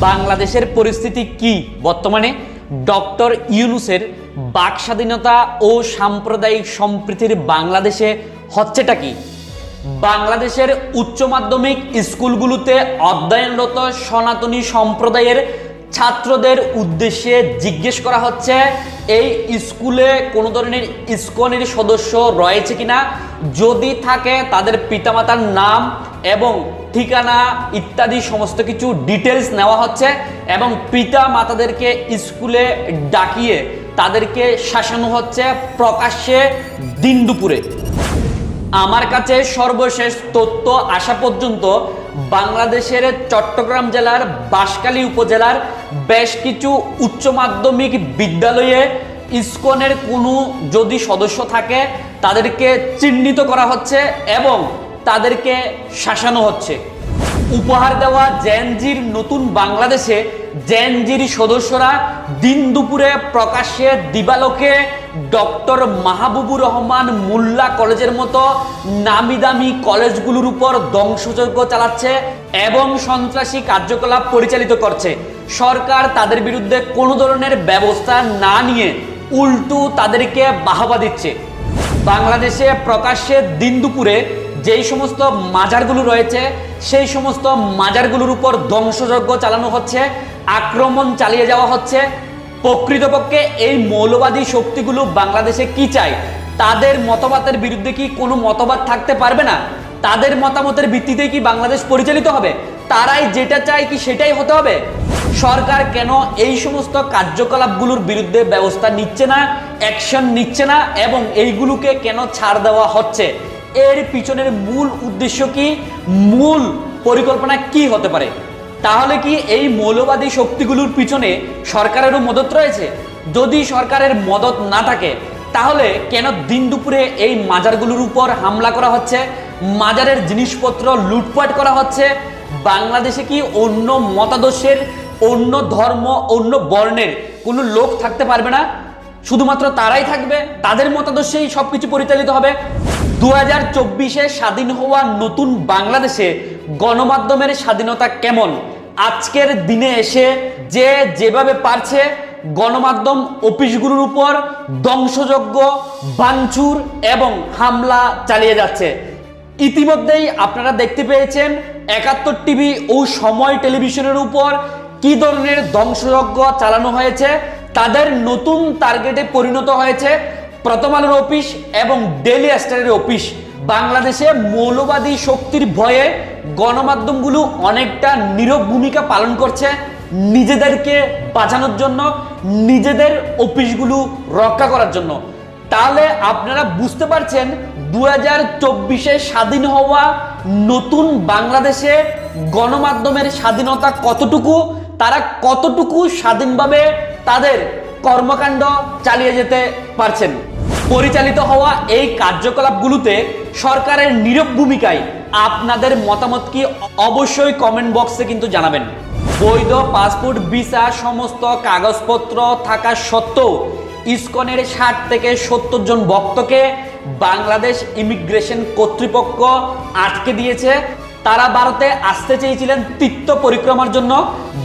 বাংলাদেশের পরিস্থিতি কি? বর্তমানে ডক্টর ইউনুসের বাক স্বাধীনতা ও সাম্প্রদায়িক সম্প্রীতির বাংলাদেশে হচ্ছেটা কি? বাংলাদেশের উচ্চ মাধ্যমিক স্কুলগুলোতে অধ্যয়নরত সনাতনী সম্প্রদায়ের ছাত্রদের উদ্দেশ্যে জিজ্ঞেস করা হচ্ছে, এই স্কুলে কোনো ধরনের ইস্কনের সদস্য রয়েছে কিনা? যদি থাকে, তাদের পিতামাতার নাম এবং ঠিকানা ইত্যাদি সমস্ত কিছু ডিটেলস নেওয়া হচ্ছে এবং পিতা মাতাদেরকে স্কুলে ডাকিয়ে তাদেরকে শাসানো হচ্ছে প্রকাশ্যে দিন দুপুরে আমার কাছে সর্বশেষ তথ্য আসা পর্যন্ত বাংলাদেশের চট্টগ্রাম জেলার বাঁশখালী উপজেলার বেশ কিছু উচ্চ মাধ্যমিক বিদ্যালয়ে ইসকনের কোনো যদি সদস্য থাকে, তাদেরকে চিহ্নিত করা হচ্ছে এবং তাদেরকে শাসানো হচ্ছে। উপহার দেওয়া জেনজির নতুন বাংলাদেশে জেনজির সদস্যরা দিন দুপুরে প্রকাশ্যে দিবালোকে ডক্টর মাহবুবুর রহমান মোল্লা কলেজের মতো নামি দামি কলেজগুলোর উপর ধ্বংসযজ্ঞ চালাচ্ছে এবং সন্ত্রাসী কার্যকলাপ পরিচালিত করছে। সরকার তাদের বিরুদ্ধে কোনো ধরনের ব্যবস্থা না নিয়ে উল্টু তাদেরকে বাহবা দিচ্ছে। বাংলাদেশে প্রকাশ্যে দিন দুপুরে যেই সমস্ত মাজারগুলো রয়েছে, সেই সমস্ত মাজারগুলোর উপর ধ্বংসযজ্ঞ চালানো হচ্ছে, আক্রমণ চালিয়ে যাওয়া হচ্ছে প্রকৃতপক্ষে এই মৌলবাদী শক্তিগুলো বাংলাদেশে কি চায়? তাদের মতবাদের বিরুদ্ধে কি কোনো মতবাদ থাকতে পারবে না? তাদের মতামতের ভিত্তিতে কি বাংলাদেশ পরিচালিত হবে? তারাই যেটা চায় কি সেটাই হতে হবে? সরকার কেন এই সমস্ত কার্যকলাপগুলোর বিরুদ্ধে ব্যবস্থা নিচ্ছে না অ্যাকশন নিচ্ছে না এবং এইগুলোকে কেন ছাড় দেওয়া হচ্ছে? এর পিছনের মূল উদ্দেশ্য কি? মূল পরিকল্পনা কি হতে পারে? তাহলে কি এই মৌলবাদী শক্তিগুলোর পিছনে সরকারেরও মদত রয়েছে? যদি সরকারের মদত না থাকে, তাহলে কেন দিন দুপুরে এই মাজারগুলোর উপর হামলা করা হচ্ছে? মাজারের জিনিসপত্র লুটপাট করা হচ্ছে? বাংলাদেশে কি অন্য মতাদর্শের, অন্য ধর্ম, অন্য বর্ণের কোনো লোক থাকতে পারবে না? শুধুমাত্র তারাই থাকবে? তাদের মতাদর্শেই সব কিছু পরিচালিত হবে? দু হাজার স্বাধীন হওয়া নতুন বাংলাদেশে গণমাধ্যমের স্বাধীনতা কেমন? আজকের দিনে এসে যে যেভাবে পারছে, গণমাধ্যম, অফিসগুলোর উপর ধ্বংসযজ্ঞ, ভাঙচুর এবং হামলা চালিয়ে যাচ্ছে। ইতিমধ্যেই আপনারা দেখতে পেয়েছেন একাত্তর টিভি ও সময় টেলিভিশনের উপর কি ধরনের ধ্বংসযজ্ঞ চালানো হয়েছে, তাদের নতুন টার্গেটে পরিণত হয়েছে প্রথম আলোর অফিস এবং ডেলি স্টারের অফিস। বাংলাদেশে মৌলবাদী শক্তির ভয়ে গণমাধ্যমগুলো অনেকটা নীরব ভূমিকা পালন করছে। নিজেদেরকে বাঁচানোর জন্য, নিজেদের অফিসগুলো রক্ষা করার জন্য। তাহলে আপনারা বুঝতে পারছেন দু হাজার চব্বিশে স্বাধীন হওয়া নতুন বাংলাদেশে গণমাধ্যমের স্বাধীনতা কতটুকু, তারা কতটুকু স্বাধীনভাবে তাদের কর্মকাণ্ড চালিয়ে যেতে পারছেন। পরিচালিত হওয়া এই কার্যকলাপগুলোতে সরকারের নীরব ভূমিকায় আপনাদের মতামত কি অবশ্যই কমেন্ট বক্সে কিন্তু জানাবেন। বৈধ পাসপোর্ট, ভিসা, সমস্ত কাগজপত্র থাকা সত্ত্বেও ইসকনের ষাট থেকে সত্তর জন ভক্তকে বাংলাদেশ ইমিগ্রেশন কর্তৃপক্ষ আটকে দিয়েছে। তারা ভারতে আসতে চেয়েছিলেন তীর্থ পরিক্রমার জন্য।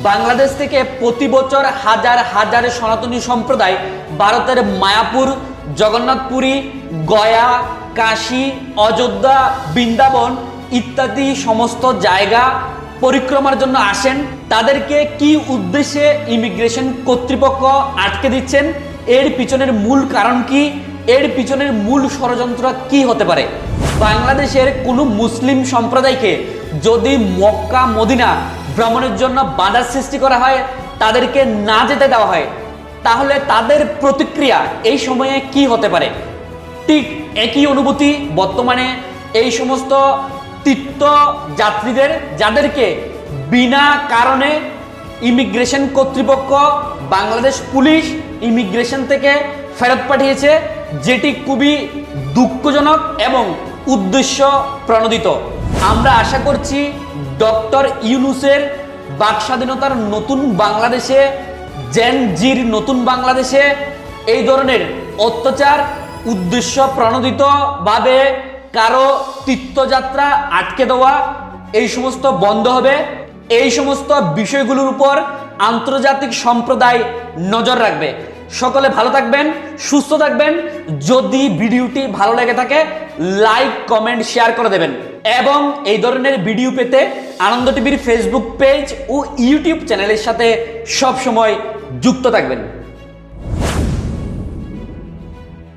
বাংলাদেশ থেকে প্রতি বছর হাজার হাজার সনাতনী সম্প্রদায় ভারতের মায়াপুর জগন্নাথপুরী গয়া, কাশী, অযোধ্যা, বৃন্দাবন ইত্যাদি সমস্ত জায়গা পরিক্রমার জন্য আসেন। তাদেরকে কি উদ্দেশ্যে ইমিগ্রেশন কর্তৃপক্ষ আটকে দিচ্ছেন? এর পিছনের মূল কারণ কি? এর পিছনের মূল ষড়যন্ত্র কি হতে পারে? বাংলাদেশের কোনো মুসলিম সম্প্রদায়কে যদি মক্কা, মদিনা ভ্রমণের জন্য বাধার সৃষ্টি করা হয়, তাদেরকে না যেতে দেওয়া হয় তাহলে তাদের প্রতিক্রিয়া এই সময়ে কি হতে পারে? ঠিক একই অনুভূতি বর্তমানে এই সমস্ত তীর্থ যাত্রীদের যাদেরকে বিনা কারণে ইমিগ্রেশন কর্তৃপক্ষ, বাংলাদেশ পুলিশ ইমিগ্রেশন থেকে ফেরত পাঠিয়েছে, যেটি খুবই দুঃখজনক এবং উদ্দেশ্য প্রণোদিত। আমরা আশা করছি ডক্টর ইউনুসের বাক স্বাধীনতার নতুন বাংলাদেশে জেন জির নতুন বাংলাদেশে এই ধরনের অত্যাচার, উদ্দেশ্য প্রণোদিতভাবে কারও তীর্থযাত্রা আটকে দেওয়া, এই সমস্ত বন্ধ হবে। এই সমস্ত বিষয়গুলোর উপর আন্তর্জাতিক সম্প্রদায় নজর রাখবে। সকলে ভালো থাকবেন, সুস্থ থাকবেন। যদি ভিডিওটি ভালো লেগে থাকে লাইক কমেন্ট শেয়ার করে দেবেন। এবং এই ধরনের ভিডিও পেতে আনন্দ টিভির ফেসবুক পেজ ও ইউটিউব চ্যানেলের সাথে সবসময় যুক্ত থাকবেন।